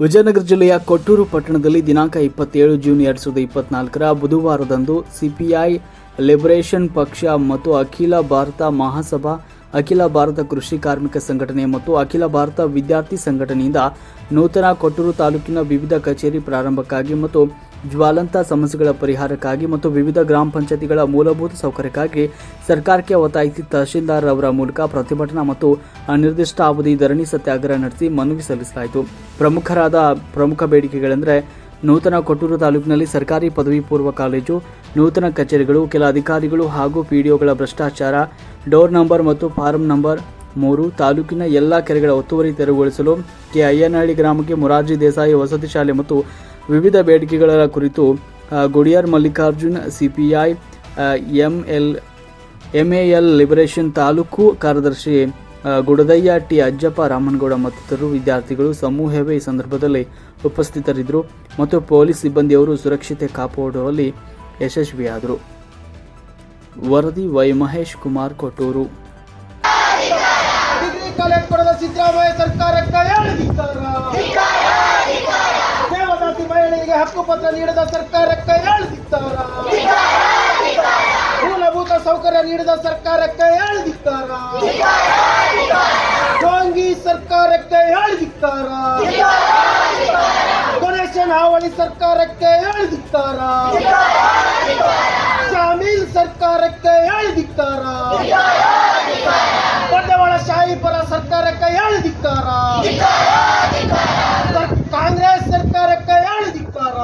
ವಿಜಯನಗರ ಜಿಲ್ಲೆಯ ಕೊಟ್ಟೂರು ಪಟ್ಟಣದಲ್ಲಿ ದಿನಾಂಕ ಇಪ್ಪತ್ತೇಳು ಜೂನ್ ಎರಡು ಸಾವಿರದ ಇಪ್ಪತ್ನಾಲ್ಕರ ಬುಧವಾರದಂದು ಸಿಪಿಐ, ಲಿಬರೇಷನ್ ಪಕ್ಷ ಮತ್ತು ಅಖಿಲ ಭಾರತ ಮಹಾಸಭಾ, ಅಖಿಲ ಭಾರತ ಕೃಷಿ ಕಾರ್ಮಿಕ ಸಂಘಟನೆ ಮತ್ತು ಅಖಿಲ ಭಾರತ ವಿದ್ಯಾರ್ಥಿ ಸಂಘಟನೆಯಿಂದ ನೂತನ ಕೊಟ್ಟೂರು ತಾಲೂಕಿನ ವಿವಿಧ ಕಚೇರಿ ಪ್ರಾರಂಭಕ್ಕಾಗಿ ಮತ್ತು ಜ್ವಾಲಂತ ಸಮಸ್ಯೆಗಳ ಪರಿಹಾರಕ್ಕಾಗಿ ಮತ್ತು ವಿವಿಧ ಗ್ರಾಮ ಪಂಚಾಯತಿಗಳ ಮೂಲಭೂತ ಸೌಕರ್ಯಕ್ಕಾಗಿ ಸರ್ಕಾರಕ್ಕೆ ಒತ್ತಾಯಿಸಿ ತಹಶೀಲ್ದಾರ್ ಅವರ ಮೂಲಕ ಪ್ರತಿಭಟನಾ ಮತ್ತು ಅನಿರ್ದಿಷ್ಟ ಅವಧಿ ಧರಣಿ ಸತ್ಯಾಗ್ರಹ ನಡೆಸಿ ಮನವಿ ಸಲ್ಲಿಸಲಾಯಿತು. ಪ್ರಮುಖರಾದ ಪ್ರಮುಖ ಬೇಡಿಕೆಗಳೆಂದರೆ ನೂತನ ಕೊಟ್ಟೂರು ತಾಲೂಕಿನಲ್ಲಿ ಸರ್ಕಾರಿ ಪದವಿ ಪೂರ್ವ ಕಾಲೇಜು, ನೂತನ ಕಚೇರಿಗಳು, ಕೆಲ ಅಧಿಕಾರಿಗಳು ಹಾಗೂ ಪಿಡಿಒಗಳ ಭ್ರಷ್ಟಾಚಾರ, ಡೋರ್ ನಂಬರ್ ಮತ್ತು ಫಾರ್ಮ್ ನಂಬರ್ ಮೂರು, ತಾಲೂಕಿನ ಎಲ್ಲ ಕೆರೆಗಳ ಒತ್ತುವರಿ ತೆರವುಗೊಳಿಸಲು ಕೆ ಅಯ್ಯನಹಳ್ಳಿ ಗ್ರಾಮಕ್ಕೆ ಮೊರಾರ್ಜಿ ದೇಸಾಯಿ ವಸತಿ ಶಾಲೆ ಮತ್ತು ವಿವಿಧ ಬೇಡಿಕೆಗಳ ಕುರಿತು Gudiyar Mallikarjun, CPI ML L liberation taluk ಕಾರ್ಯದರ್ಶಿ ಗುಡದಯ್ಯ ಟಿ ಅಜ್ಜಪ್ಪ ರಾಮನಗೌಡ ಮತ್ತಿತರರು ವಿದ್ಯಾರ್ಥಿಗಳು ಸಮೂಹವೇ ಈ ಸಂದರ್ಭದಲ್ಲಿ ಉಪಸ್ಥಿತರಿದ್ದರು ಮತ್ತು ಪೊಲೀಸ್ ಸಿಬ್ಬಂದಿಯವರು ಸುರಕ್ಷತೆ ಕಾಪಾಡುವಲ್ಲಿ ಯಶಸ್ವಿಯಾದರು. ವರದಿ ವೈ ಮಹೇಶ್ ಕುಮಾರ್ ಕೊಟ್ಟೂರು. ಕಾಲೇಜ್ ಕೊಡದ ಸಿದ್ದರಾಮಯ್ಯ ಸರ್ಕಾರಕ್ಕೆ ಹೇಳಿದಿದ್ದಾರ ದೇವದಾಸಿ ಮಹಿಳೆಯರಿಗೆ ಹಕ್ಕುಪತ್ರ ನೀಡದ ಸರ್ಕಾರಕ್ಕೆ ಹೇಳಿದಿದ್ದಾರ ಮೂಲಭೂತ ಸೌಕರ್ಯ ನೀಡದ ಸರ್ಕಾರಕ್ಕೆ ಹೇಳಿದಿದ್ದಾರ ಡೋಂಗಿ ಸರ್ಕಾರಕ್ಕೆ ಹೇಳಿದಿದ್ದಾರ ಗಣೇಶನ್ ಹಾವಳಿ ಸರ್ಕಾರಕ್ಕೆ ಹೇಳಿದಿದ್ದಾರ ಶಾಮೀಲ್ ಸರ್ಕಾರಕ್ಕೆ ಹೇಳಿದಿದ್ದಾರ ಬಂಡವಾಳ ಶಾಹಿ ಪರ ಸರ್ಕಾರಕ್ಕೆ ಹೇಳಿದಿಕ್ಕಾರ ಸರ್- ಕಾಂಗ್ರೆಸ್ ಸರ್ಕಾರಕ್ಕೆ ಹೇಳಿದಿಕ್ಕಾರ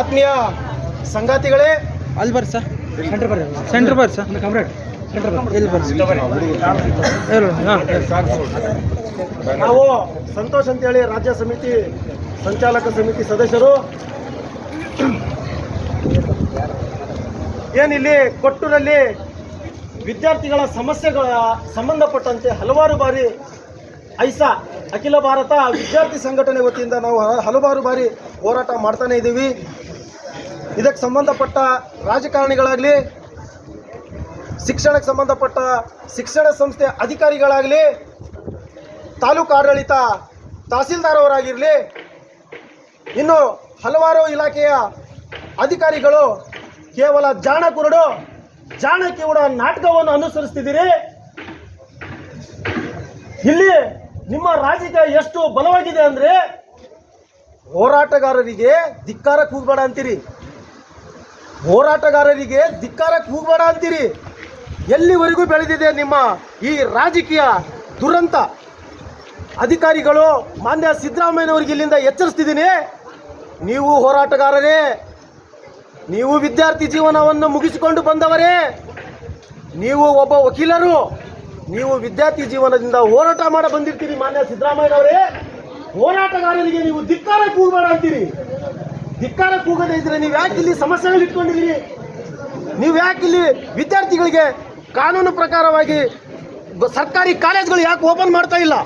ಆತ್ಮೀಯ ಸಂಗಾತಿಗಳೇ. ಅಲ್ಲಿ ಬರ್ರಿ ಸರ್. ಸೆಂಟ್ರ್ ಬರ್ರಿ. ಸೆಂಟ್ರ್ ಬರ್ರಿ ಸರ್. ಸೆಂಟ್ರ್ ಬರ್ರಿ. ಹೇಳು ನಾವು ಸಂತೋಷ್ ಅಂತೇಳಿ ರಾಜ್ಯ ಸಮಿತಿ ಸಂಚಾಲಕ ಸಮಿತಿ ಸದಸ್ಯರು. ಏನಿಲ್ಲಿ ಕೊಟ್ಟೂರಲ್ಲಿ ವಿದ್ಯಾರ್ಥಿಗಳ ಸಮಸ್ಯೆಗಳ ಸಂಬಂಧಪಟ್ಟಂತೆ ಹಲವಾರು ಬಾರಿ ಐಸಾ ಅಖಿಲ ಭಾರತ ವಿದ್ಯಾರ್ಥಿ ಸಂಘಟನೆ ವತಿಯಿಂದ ನಾವು ಹಲವಾರು ಬಾರಿ ಹೋರಾಟ ಮಾಡ್ತಾನೇ ಇದ್ದೀವಿ ಇದಕ್ಕೆ ಸಂಬಂಧಪಟ್ಟ ರಾಜಕಾರಣಿಗಳಾಗಲಿ, ಶಿಕ್ಷಣಕ್ಕೆ ಸಂಬಂಧಪಟ್ಟ ಶಿಕ್ಷಣ ಸಂಸ್ಥೆ ಅಧಿಕಾರಿಗಳಾಗಲಿ, ತಾಲೂಕು ಆಡಳಿತ ತಹಸೀಲ್ದಾರ್ ಅವರಾಗಿರಲಿ, ಇನ್ನು ಹಲವಾರು ಇಲಾಖೆಯ ಅಧಿಕಾರಿಗಳು ಕೇವಲ ಜಾಣ ಕುರುಡು ಜಾಣ ಕಿವುಡ ನಾಟಕವನ್ನು ಅನುಸರಿಸ್ತಿದ್ದೀರಿ. ಇಲ್ಲಿ ನಿಮ್ಮ ರಾಜಕೀಯ ಎಷ್ಟು ಬಲವಾಗಿದೆ ಅಂದ್ರೆ ಹೋರಾಟಗಾರರಿಗೆ ಧಿಕ್ಕಾರ ಕೂಗಬೇಡ ಅಂತೀರಿ. ಹೋರಾಟಗಾರರಿಗೆ ಧಿಕ್ಕಾರಕ್ಕೆ ಹೋಗಬೇಡ ಅಂತೀರಿ. ಎಲ್ಲಿವರೆಗೂ ಬೆಳೆದಿದೆ ನಿಮ್ಮ ಈ ರಾಜಕೀಯ ದುರಂತ? ಅಧಿಕಾರಿಗಳು ಮಾನ್ಯ ಸಿದ್ದರಾಮಯ್ಯನವರಿಗೆ ಇಲ್ಲಿಂದ ಎಚ್ಚರಿಸ್ತಿದ್ದೀನಿ. ನೀವು ಹೋರಾಟಗಾರರೇ, ನೀವು ವಿದ್ಯಾರ್ಥಿ ಜೀವನವನ್ನು ಮುಗಿಸಿಕೊಂಡು ಬಂದವರೇ, ನೀವು ಒಬ್ಬ ವಕೀಲರು, ನೀವು ವಿದ್ಯಾರ್ಥಿ ಜೀವನದಿಂದ ಹೋರಾಟ ಮಾಡ ಬಂದಿರ್ತೀರಿ ಮಾನ್ಯ ಸಿದ್ದರಾಮಯ್ಯನವರೇ. ಹೋರಾಟಗಾರರಿಗೆ ನೀವು ಧಿಕ್ಕಾರ ಕೂಗಬೇಡ ಅಂತೀರಿ. ಧಿಕ್ಕಾರ ಕೂಗದೇ ಇದ್ರೆ ನೀವು ಯಾಕೆ ಇಲ್ಲಿ ಸಮಸ್ಯೆಗಳು ಇಟ್ಕೊಂಡಿದ್ದೀರಿ? ನೀವು ಯಾಕೆ ಇಲ್ಲಿ ವಿದ್ಯಾರ್ಥಿಗಳಿಗೆ ಕಾನೂನು ಪ್ರಕಾರವಾಗಿ ಸರ್ಕಾರಿ ಕಾಲೇಜ್ಗಳು ಯಾಕೆ ಓಪನ್ ಮಾಡ್ತಾ ಇಲ್ಲ?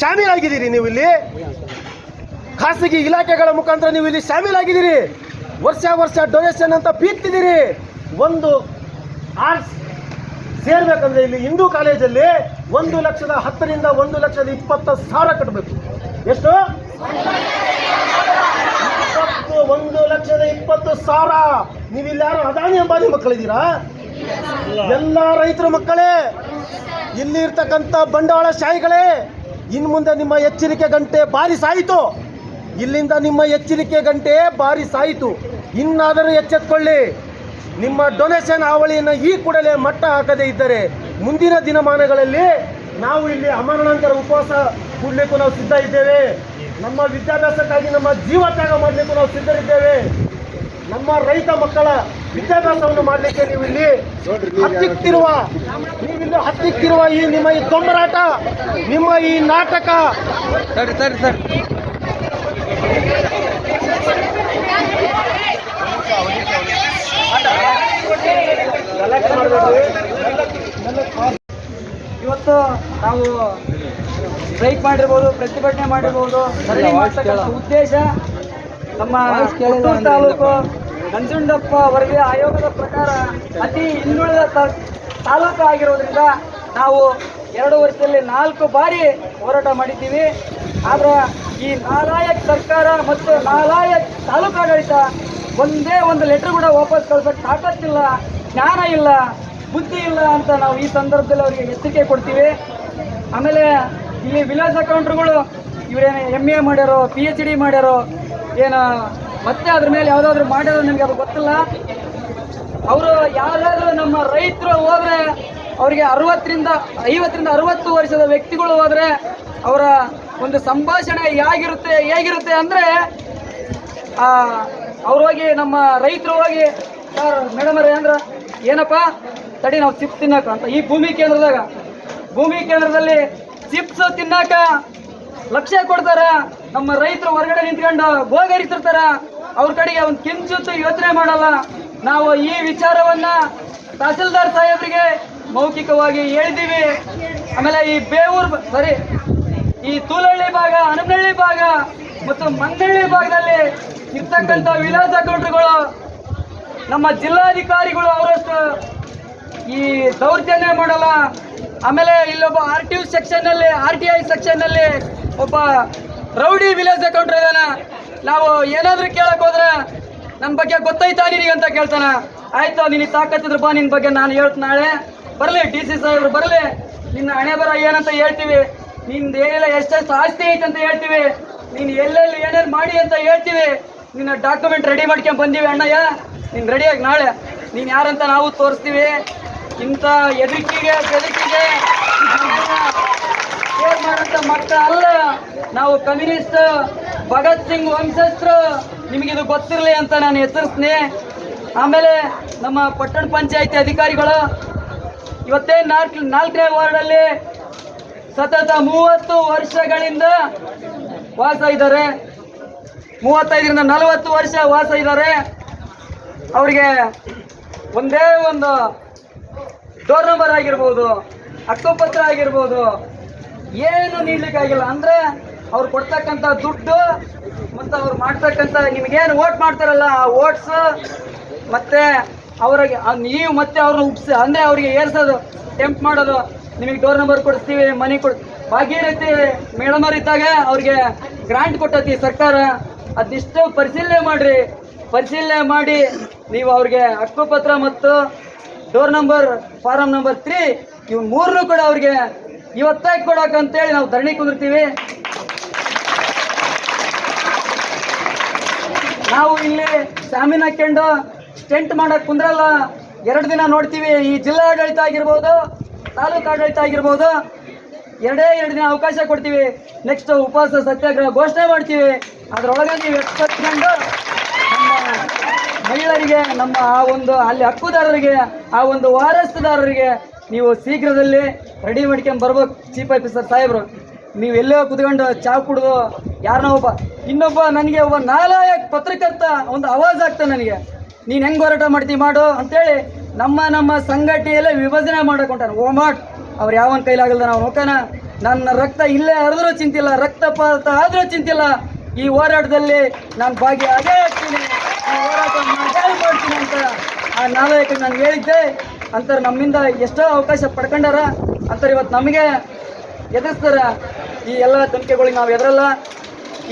ಶಾಮೀಲಾಗಿದ್ದೀರಿ ನೀವು ಇಲ್ಲಿ? ಖಾಸಗಿ ಇಲಾಖೆಗಳ ಮುಖಾಂತರ ನೀವು ಇಲ್ಲಿ ಶಾಮೀಲಾಗಿದ್ದೀರಿ? ವರ್ಷ ವರ್ಷ ಡೊನೇಷನ್ ಅಂತ ಪೀಕ್ತಿದ್ದೀರಿ ಒಂದು ಆರ್ಟ್ಸ್ ಸೇರ್ಬೇಕಂದ್ರೆ ಇಲ್ಲಿ ಹಿಂದೂ ಕಾಲೇಜಲ್ಲಿ ಒಂದು ಲಕ್ಷದ ಹತ್ತರಿಂದ ಒಂದು ಲಕ್ಷದ ಇಪ್ಪತ್ತು ಸಾವಿರ ಕಟ್ಟಬೇಕು ಎಷ್ಟು? ಲಕ್ಷದ ಇಪ್ಪತ್ತು ಸಾವಿರ. ನೀವಿಲ್ಲಾರು ಅದಾನಿ ಅಂಬಾನಿ ಮಕ್ಕಳಿದ್ದೀರಾ? ಎಲ್ಲ ರೈತರ ಮಕ್ಕಳೇ ಇಲ್ಲಿ ಇರ್ತಕ್ಕಂಥ ಬಂಡವಾಳ ಶಾಹಿಗಳೇ ಇನ್ನು ಮುಂದೆ ನಿಮ್ಮ ಎಚ್ಚರಿಕೆ ಗಂಟೆ ಬಾರಿ ಸಾಯಿತು. ಇಲ್ಲಿಂದ ನಿಮ್ಮ ಎಚ್ಚರಿಕೆ ಗಂಟೆ ಬಾರಿ ಸಾಯಿತು. ಇನ್ನಾದರೂ ಎಚ್ಚೆತ್ಕೊಳ್ಳಿ. ನಿಮ್ಮ ಡೊನೇಷನ್ ಹಾವಳಿಯನ್ನು ಈ ಕೂಡಲೇ ಮಟ್ಟ ಹಾಕದೇ ಇದ್ದರೆ ಮುಂದಿನ ದಿನಮಾನಗಳಲ್ಲಿ ನಾವು ಇಲ್ಲಿ ಅಮರಣಾಂತರ ಉಪವಾಸ ಕೂಡಲಿಕ್ಕೂ ನಾವು ಸಿದ್ಧ ಇದ್ದೇವೆ. ನಮ್ಮ ವಿದ್ಯಾಭ್ಯಾಸಕ್ಕಾಗಿ ನಮ್ಮ ಜೀವ ತ್ಯಾಗ ಮಾಡಲಿಕ್ಕೂ ನಾವು ಸಿದ್ಧರಿದ್ದೇವೆ. ನಮ್ಮ ರೈತ ಮಕ್ಕಳ ವಿದ್ಯಾಭ್ಯಾಸವನ್ನು ಮಾಡಲಿಕ್ಕೆ ನೀವು ಇಲ್ಲಿ ಹತ್ತಿಕ್ತಿರುವ ನೀವಿಲ್ಲಿ ಹತ್ತಿಕ್ತಿರುವ ಈ ನಿಮ್ಮ ಈ ದೊಂಬರಾಟ ನಿಮ್ಮ ಈ ನಾಟಕ. ಸರಿ ಸರಿ ಸರ್ ಇವತ್ತು ನಾವು ಸ್ಟ್ರೈಕ್ ಮಾಡಿರ್ಬೋದು ಪ್ರತಿಭಟನೆ ಮಾಡಿರ್ಬೋದು. ಸರಣಿ ಮಾಡ್ತಕ್ಕಂಥ ಉದ್ದೇಶ ನಮ್ಮ ತಾಲೂಕು ನಂಜುಂಡಪ್ಪ ವರದಿ ಆಯೋಗದ ಪ್ರಕಾರ ಅತಿ ಹಿಂದುಳಿದ ತಾಲೂಕು ಆಗಿರೋದ್ರಿಂದ ನಾವು ಎರಡು ವರ್ಷದಲ್ಲಿ ನಾಲ್ಕು ಬಾರಿ ಹೋರಾಟ ಮಾಡಿದ್ದೀವಿ. ಆದ್ರೆ ಈ ನಾಲಾಯಕ್ ಸರ್ಕಾರ ಮತ್ತು ನಾಲಾಯಕ್ ತಾಲೂಕಾಡಳಿತ ಒಂದೇ ಒಂದು ಲೆಟರ್ ಕೂಡ ವಾಪಸ್ ಕಳ್ಸೋಕ್ಕೆ ತಾಕತ್ತಿಲ್ಲ ಜ್ಞಾನ ಇಲ್ಲ ಬುದ್ಧಿ ಇಲ್ಲ ಅಂತ ನಾವು ಈ ಸಂದರ್ಭದಲ್ಲಿ ಅವರಿಗೆ ಎಚ್ಚರಿಕೆ ಕೊಡ್ತೀವಿ. ಆಮೇಲೆ ಇಲ್ಲಿ ವಿಲಾಸ ಕೌಂಟ್ರುಗಳು ಇವರೇನು ಎಂ ಎ ಮಾಡ್ಯಾರೋ ಪಿ ಎಚ್ ಡಿ ಮಾಡ್ಯಾರೋ, ಏನು ಮತ್ತೆ ಅದ್ರ ಮೇಲೆ ಯಾವುದಾದ್ರೂ ಮಾಡ್ಯಾರೋ ನಿಮಗೆ ಅದು ಗೊತ್ತಿಲ್ಲ. ಅವರು ಯಾರಾದರೂ ನಮ್ಮ ರೈತರು ಹೋದರೆ, ಅವರಿಗೆ ಅರವತ್ತರಿಂದ, ಐವತ್ತರಿಂದ ಅರವತ್ತು ವರ್ಷದ ವ್ಯಕ್ತಿಗಳು ಹೋದರೆ ಅವರ ಒಂದು ಸಂಭಾಷಣೆ ಹೇಗಿರುತ್ತೆ ಹೇಗಿರುತ್ತೆ ಅಂದ್ರೆ ಅವ್ರು ಹೋಗಿ ನಮ್ಮ ರೈತರು ಹೋಗಿ ಸರ್ ಮೇಡಮ್ ಅವ್ರೆ, ಅಂದ್ರ ಏನಪ್ಪ, ತಡಿ ನಾವು ಚಿಪ್ಸ್ ತಿನ್ನಕ ಅಂತ. ಈ ಭೂಮಿ ಕೇಂದ್ರದಾಗ, ಭೂಮಿ ಕೇಂದ್ರದಲ್ಲಿ ಚಿಪ್ಸ್ ತಿನ್ನಾಕ ಲಕ್ಷ ಕೊಡ್ತಾರ. ನಮ್ಮ ರೈತರು ಹೊರಗಡೆ ನಿಂತ್ಕೊಂಡು ಗೋಗರಿತಿರ್ತಾರ ಅವ್ರ ಕಡೆಗೆ ಒಂದು ಕಿಂಚಿತ್ತು ಯೋಚನೆ ಮಾಡಲ್ಲ. ನಾವು ಈ ವಿಚಾರವನ್ನ ತಹಸೀಲ್ದಾರ್ ಸಾಹೇಬರಿಗೆ ಮೌಖಿಕವಾಗಿ ಹೇಳಿದ್ದೀವಿ. ಆಮೇಲೆ ಈ ಬೇವೂರ್ ಸರಿ ಈ ತೂಲಹಳ್ಳಿ ಭಾಗ ಹನಮನಹಳ್ಳಿ ಭಾಗ ಮತ್ತು ಮಂದಳ್ಳಿ ಭಾಗದಲ್ಲಿ ಇರ್ತಕ್ಕಂಥ ವಿಲಾಸ ಕೌಂಟರ್ಗಳು, ನಮ್ಮ ಜಿಲ್ಲಾಧಿಕಾರಿಗಳು ಅವರಷ್ಟು ಈ ದೌರ್ಜನ್ಯ ಮಾಡಲ್ಲ. ಆಮೇಲೆ ಇಲ್ಲೊಬ್ಬ ಆರ್ ಟಿ ಯು ಸೆಕ್ಷನ್ ಅಲ್ಲಿ ಆರ್ ಟಿ ಐ ಸೆಕ್ಷನ್ ಅಲ್ಲಿ ಒಬ್ಬ ರೌಡಿ ವಿಲೇಜ್ ಅಕೌಂಟರ್ ಇದಾನ. ನಾವು ಏನಾದರೂ ಕೇಳಕ್ಕೆ ಹೋದ್ರೆ ನನ್ನ ಬಗ್ಗೆ ಗೊತ್ತೈತಾ ನಿನಗೆ ಅಂತ ಕೇಳ್ತಾನ. ಆಯ್ತು ನಿನಗೆ ತಾಕತ್ತಿದ್ರು ಬಾ ನಿನ್ನ ಬಗ್ಗೆ ನಾನು ಹೇಳ್ತೀನಿ ನಾಳೆ. ಬರಲಿ, ಡಿ ಸಿ ಸಾಹೇಬ್ರು ಬರಲಿ. ನಿನ್ನ ಹಣೆ ಬರ ಏನಂತ ಹೇಳ್ತೀವಿ. ನಿಂದ ಏನೆಲ್ಲ ಎಷ್ಟೆಷ್ಟು ಆಸ್ತಿ ಐತೆ ಅಂತ ಹೇಳ್ತೀವಿ. ನೀನು ಎಲ್ಲೆಲ್ಲಿ ಏನೇನು ಮಾಡಿ ಅಂತ ಹೇಳ್ತೀವಿ. ನಿನ್ನ ಡಾಕ್ಯುಮೆಂಟ್ ರೆಡಿ ಮಾಡ್ಕೊಂಡ್ ಬಂದೀವಿ ಅಣ್ಣಯ್ಯ. ನಿನ್ನ ರೆಡಿಯಾಗಿ ನಾಳೆ. ನೀನು ಯಾರಂತ ನಾವು ತೋರಿಸ್ತೀವಿ. ಇಂಥ ಎದುಕಿಗೆ ಬೆದಕಿಗೆ ಮಾಡಂತ ಮಟ್ಟ ಅಲ್ಲ. ನಾವು ಕಮ್ಯುನಿಸ್ಟ್ ಭಗತ್ ಸಿಂಗ್ ವಂಶಸ್ಥರು. ನಿಮಗಿದು ಗೊತ್ತಿರಲಿ ಅಂತ ನಾನು ಹೆಸರಿಸ್ತೀನಿ ಆಮೇಲೆ ನಮ್ಮ ಪಟ್ಟಣ ಪಂಚಾಯತಿ ಅಧಿಕಾರಿಗಳು, ಇವತ್ತೇ ನಾಲ್ಕು, ನಾಲ್ಕನೇ ವಾರ್ಡಲ್ಲಿ ಸತತ ಮೂವತ್ತು ವರ್ಷಗಳಿಂದ ವಾಸ ಇದ್ದಾರೆ. ಮೂವತ್ತೈದರಿಂದ ನಲವತ್ತು ವರ್ಷ ವಾಸ ಇದ್ದಾರೆ. ಅವರಿಗೆ ಒಂದೇ ಒಂದು ಡೋರ್ ನಂಬರ್ ಆಗಿರ್ಬೋದು, ಹಕ್ಕುಪತ್ರ ಆಗಿರ್ಬೋದು, ಏನು ನೀಡ್ಲಿಕ್ಕಾಗಿಲ್ಲ ಅಂದ್ರೆ ಅವ್ರು ಕೊಡ್ತಕ್ಕಂಥ ದುಡ್ಡು ಮತ್ತು ಅವ್ರು ಮಾಡ್ತಕ್ಕಂಥ ನಿಮಗೇನು ವೋಟ್ ಮಾಡ್ತಾರಲ್ಲ, ಆ ಓಟ್ಸ್ ಮತ್ತೆ ಅವ್ರಿಗೆ ನೀವು ಮತ್ತೆ ಅವ್ರನ್ನ ಉಪ್ಸಿ, ಅಂದ್ರೆ ಅವರಿಗೆ ಏರ್ಸೋದು ಟೆಂಪ್ ಮಾಡೋದು, ನಿಮಗೆ ಡೋರ್ ನಂಬರ್ ಕೊಡಿಸ್ತೀವಿ ಮನೆ ಕೊಡ್, ಭಾಗೀರಥಿ ಮೇಡಮ್ ಅವ್ರು ಇದ್ದಾಗ ಅವ್ರಿಗೆ ಗ್ರಾಂಟ್ ಕೊಟ್ಟತಿ ಸರ್ಕಾರ. ಅದಿಷ್ಟು ಪರಿಶೀಲನೆ ಮಾಡ್ರಿ. ಪರಿಶೀಲನೆ ಮಾಡಿ ನೀವು ಅವ್ರಿಗೆ ಹಕ್ಕುಪತ್ರ ಮತ್ತು door number form number three ಇವ್ ಮೂರನ್ನು ಕೂಡ ಅವ್ರಿಗೆ ಇವತ್ತಾಗಿ ಅಂತೇಳಿ ನಾವು ಧರಣಿ ಕುಂದಿರ್ತೀವಿ. ನಾವು ಇಲ್ಲಿ ಶಾಮಿನ ಹಾಕೊಂಡು ಸ್ಟೆಂಟ್ ಮಾಡಕ್ ಕುಂದ್ರಲ್ಲ, ಎರಡು ದಿನ ನೋಡ್ತೀವಿ. ಈ ಜಿಲ್ಲಾಡಳಿತ ಆಗಿರ್ಬೋದು, ತಾಲೂಕು ಆಡಳಿತ ಆಗಿರ್ಬೋದು, ಎರಡೇ ಎರಡು ದಿನ ಅವಕಾಶ ಕೊಡ್ತೀವಿ. ನೆಕ್ಸ್ಟ್ ಉಪವಾಸ ಸತ್ಯಾಗ್ರಹ ಘೋಷಣೆ ಮಾಡ್ತೀವಿ. ಅದರೊಳಗೆ ನೀವು ಎಕ್ಸ್ಪೆಕ್ಟ್ ಮಹಿಳೆಯರಿಗೆ, ನಮ್ಮ ಆ ಒಂದು ಅಲ್ಲಿ ಹಕ್ಕುದಾರರಿಗೆ, ಆ ಒಂದು ವಾರಸ್ತುದಾರರಿಗೆ ನೀವು ಶೀಘ್ರದಲ್ಲಿ ರೆಡಿ ಮಾಡ್ಕೊಂಡು ಬರ್ಬೇಕು ಚೀಫ್ ಆಫೀಸರ್ ಸಾಹೇಬ್ರು. ನೀವು ಎಲ್ಲೋ ಕುತ್ಕೊಂಡು ಚಾ ಕುಡಿದು ಯಾರನ್ನೋ ಒಬ್ಬ, ಇನ್ನೊಬ್ಬ ನನಗೆ ಒಬ್ಬ ನಾಲಾಯಕ್ ಪತ್ರಕರ್ತ ಒಂದು ಅವಾಜ್ ಆಗ್ತಾನೆ ನನಗೆ. ನೀನು ಹೆಂಗೆ ಹೋರಾಟ ಮಾಡ್ತೀವಿ ಮಾಡು ಅಂತೇಳಿ ನಮ್ಮ ನಮ್ಮ ಸಂಘಟನೆಯಲ್ಲೇ ವಿಭಜನೆ ಮಾಡ್ಕೊಂಟಾನೆ ಹೊಂಟಾನ ಓ ಮಾಡ್, ಅವ್ರು ಯಾವನ ಕೈಲಾಗಲ್ದ ನಾವು ನೋಕೋಣ ನನ್ನ ರಕ್ತ ಇಲ್ಲೇ ಹರಿದ್ರೂ ಚಿಂತಿಲ್ಲ, ರಕ್ತಪಾತ ಆದರೂ ಚಿಂತಿಲ್ಲ. ಈ ಹೋರಾಟದಲ್ಲಿ ನಾನು ಭಾಗಿಯಾಗೇ ಆಗ್ತೀನಿ ಹೋರಾಟ ಅಂತ ಆ ನಾನು ಹೇಳಿದ್ದೆ. ಅಂತಾರೆ ನಮ್ಮಿಂದ ಎಷ್ಟೋ ಅವಕಾಶ ಪಡ್ಕೊಂಡಾರ ಅಂತಾರೆ ಇವತ್ತು ನಮಗೆ ಎದುರಿಸ್ತಾರ ಈ ಎಲ್ಲ ಧಮಕಿಗಳಿಗೆ ನಾವು ಎದುರಲ್ಲ.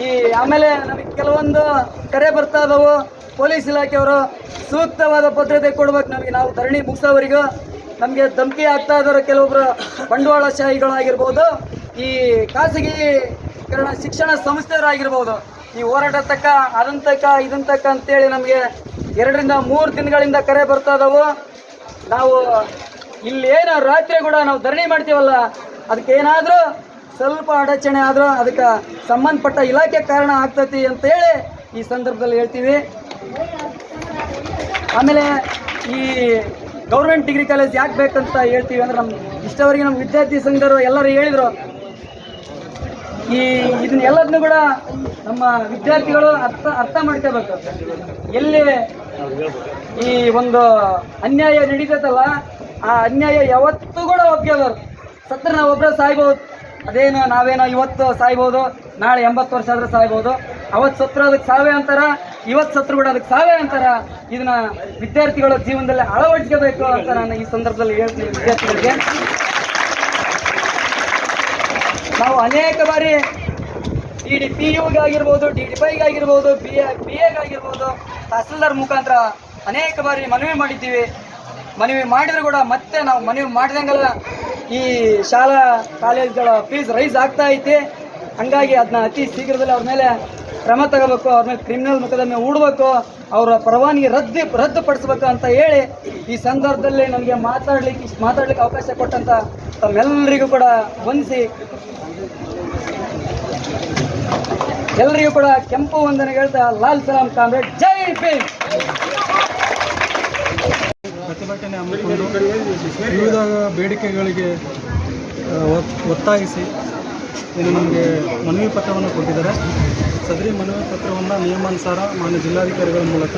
ಈ ಆಮೇಲೆ ನಮಗೆ ಕೆಲವೊಂದು ಕರೆ ಬರ್ತಾ ಇದಾವು. ಪೊಲೀಸ್ ಇಲಾಖೆಯವರು ಸೂಕ್ತವಾದ ಭದ್ರತೆ ಕೊಡ್ಬೇಕು ನಮಗೆ. ನಾವು ಧರಣಿ ಮುಗಿಸೋವರೆಗೂ ನಮಗೆ ಧಮಕಿ ಆಗ್ತಾ ಇದ್ದಾರೆ ಕೆಲವೊಬ್ಬರು ಬಂಡವಾಳಶಾಹಿಗಳಾಗಿರ್ಬೋದು ಈ ಖಾಸಗೀಕರಣ ಶಿಕ್ಷಣ ಸಂಸ್ಥೆಯವರಾಗಿರ್ಬೋದು. ಈ ಹೋರಾಟ ತಕ್ಕ ಅದಂತಕ್ಕ ತಕ್ಕ, ಇದನ್ ತಕ್ಕ ಅಂತೇಳಿ ನಮಗೆ ಎರಡರಿಂದ ಮೂರು ದಿನಗಳಿಂದ ಕರೆ ಬರ್ತಾ ಇದಾವೆ. ನಾವು ಇಲ್ಲಿ ಏನು ರಾತ್ರಿ ಕೂಡ ನಾವು ಧರಣಿ ಮಾಡ್ತೀವಲ್ಲ, ಅದಕ್ಕೆ ಏನಾದರೂ ಸ್ವಲ್ಪ ಅಡಚಣೆ ಆದರೂ ಅದಕ್ಕೆ ಸಂಬಂಧಪಟ್ಟ ಇಲಾಖೆ ಕಾರಣ ಆಗ್ತೈತಿ ಅಂತೇಳಿ ಈ ಸಂದರ್ಭದಲ್ಲಿ ಹೇಳ್ತೀವಿ. ಆಮೇಲೆ ಈ ಗೌರ್ಮೆಂಟ್ ಡಿಗ್ರಿ ಕಾಲೇಜ್ ಯಾಕೆ ಬೇಕಂತ ಹೇಳ್ತೀವಿ ಅಂದ್ರೆ ನಮ್ಮ ಇಷ್ಟವರೆಗೆ ನಮ್ಮ ವಿದ್ಯಾರ್ಥಿ ಸಂಘದವರು ಎಲ್ಲರೂ ಹೇಳಿದರು ಈ ಇದನ್ನ ಎಲ್ಲದನ್ನು ಕೂಡ ನಮ್ಮ ವಿದ್ಯಾರ್ಥಿಗಳು ಅರ್ಥ ಅರ್ಥ ಮಾಡ್ಕೋಬೇಕು ಎಲ್ಲಿ ಈ ಒಂದು ಅನ್ಯಾಯ ನಡೀತೈತಲ್ಲ, ಆ ಅನ್ಯಾಯ ಯಾವತ್ತೂ ಕೂಡ ಒಪ್ಕೋಬಾರ್ದು ಸತ್ರ ನಾವು ಒಬ್ಬರೇ ಸಾಯ್ಬೋದು. ಅದೇನು ನಾವೇನೋ ಇವತ್ತು ಸಾಯ್ಬೋದು, ನಾಳೆ ಎಂಬತ್ತು ವರ್ಷ ಆದ್ರೆ ಸಾಯ್ಬೋದು. ಅವತ್ತು ಸತ್ರ ಅದಕ್ಕೆ ಸಾವೇ ಅಂತಾರ ಇವತ್ತು ಸತ್ರ ಕೂಡ ಅದಕ್ಕೆ ಸಾವೇ ಅಂತಾರ. ಇದನ್ನ ವಿದ್ಯಾರ್ಥಿಗಳ ಜೀವನದಲ್ಲಿ ಅಳವಡಿಸ್ಕೋಬೇಕು ಅಂತ ನಾನು ಈ ಸಂದರ್ಭದಲ್ಲಿ ಹೇಳ್ತೀನಿ ವಿದ್ಯಾರ್ಥಿಗಳಿಗೆ. ನಾವು ಅನೇಕ ಬಾರಿ ಡಿ ಡಿ ಪಿ ಯುಗಾಗಿರ್ಬೋದು ಡಿ ಡಿ ಪೈಗಾಗಿರ್ಬೋದು ಬಿ ಎ, ಬಿ ಎಗಾಗಿರ್ಬೋದು ತಹಸೀಲ್ದಾರ್ ಮುಖಾಂತರ ಅನೇಕ ಬಾರಿ ಮನವಿ ಮಾಡಿದ್ದೀವಿ. ಮನವಿ ಮಾಡಿದ್ರು ಕೂಡ ಮತ್ತೆ ನಾವು ಮನವಿ ಮಾಡಿದಂಗೆಲ್ಲ ಈ ಶಾಲಾ ಕಾಲೇಜ್ಗಳ ಫೀಸ್ ರೈಸ್ ಆಗ್ತಾ ಐತಿ. ಹಂಗಾಗಿ ಅದನ್ನ ಅತಿ ಶೀಘ್ರದಲ್ಲಿ ಅವ್ರ ಮೇಲೆ ಕ್ರಮ ತಗೋಬೇಕು, ಅವ್ರ ಮೇಲೆ ಕ್ರಿಮಿನಲ್ ಮೊಕದ್ದಮೆ ಹೂಡಬೇಕು. ಅವರ ಪರವಾನಿಗೆ ರದ್ದು ರದ್ದುಪಡಿಸ್ಬೇಕು ಅಂತ ಹೇಳಿ ಈ ಸಂದರ್ಭದಲ್ಲಿ ನನಗೆ ಮಾತಾಡ್ಲಿಕ್ಕೆ ಮಾತಾಡ್ಲಿಕ್ಕೆ ಅವಕಾಶ ಕೊಟ್ಟಂತ ತಮ್ಮೆಲ್ಲರಿಗೂ ಕೂಡ ವಂದಿಸಿ. ಎಲ್ಲರಿಗೂ ಕೂಡ ಕೆಂಪು ವಂದನೆ ಹೇಳ್ತಾ ಲಾಲ್ ಸಲಾಂ ಕಾಮ್ರೇಡ್. ಜೈ ಭೀಮ್! ಪ್ರತಿಭಟನೆ ಹಮ್ಮಿಕೊಂಡು ವಿವಿಧ ಬೇಡಿಕೆಗಳಿಗೆ ಒತ್ತಾಯಿಸಿ ನಮಗೆ ಮನವಿ ಪತ್ರವನ್ನು ಕೊಟ್ಟಿದ್ದಾರೆ. ಸದರಿ ಮನವಿ ಪತ್ರವನ್ನು ನಿಯಮಾನುಸಾರ ಮಾನ್ಯ ಜಿಲ್ಲಾಧಿಕಾರಿಗಳ ಮೂಲಕ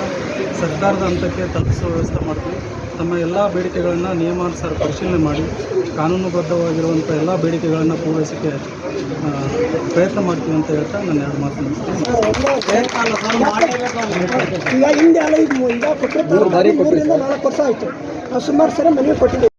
ಸರ್ಕಾರದ ಹಂತಕ್ಕೆ ತಲುಪಿಸುವ ವ್ಯವಸ್ಥೆ ಮಾಡ್ತೀವಿ. ತಮ್ಮ ಎಲ್ಲ ಬೇಡಿಕೆಗಳನ್ನು ನಿಯಮಾನುಸಾರ ಪರಿಶೀಲನೆ ಮಾಡಿ ಕಾನೂನುಬದ್ಧವಾಗಿರುವಂಥ ಎಲ್ಲ ಬೇಡಿಕೆಗಳನ್ನು ಪೂರೈಸೋಕ್ಕೆ ಪ್ರಯತ್ನ ಮಾಡ್ತೀವಿ ಅಂತ ಹೇಳ್ತಾ ನಾನು ಎರಡು ಮಾತು ಮುಗಿಸ್ತೀನಿ. ಈಗ ಹಿಂದೆ ಅಲ್ಲ, ಈಗ ಈಗ ಕೊಟ್ಟರೆ ಮೂರರಿಂದ ನಾಲ್ಕು ವರ್ಷ ಆಯಿತು. ನಾವು ಸುಮಾರು ಸರಿ ಮನವಿ ಕೊಟ್ಟಿದ್ದೀವಿ.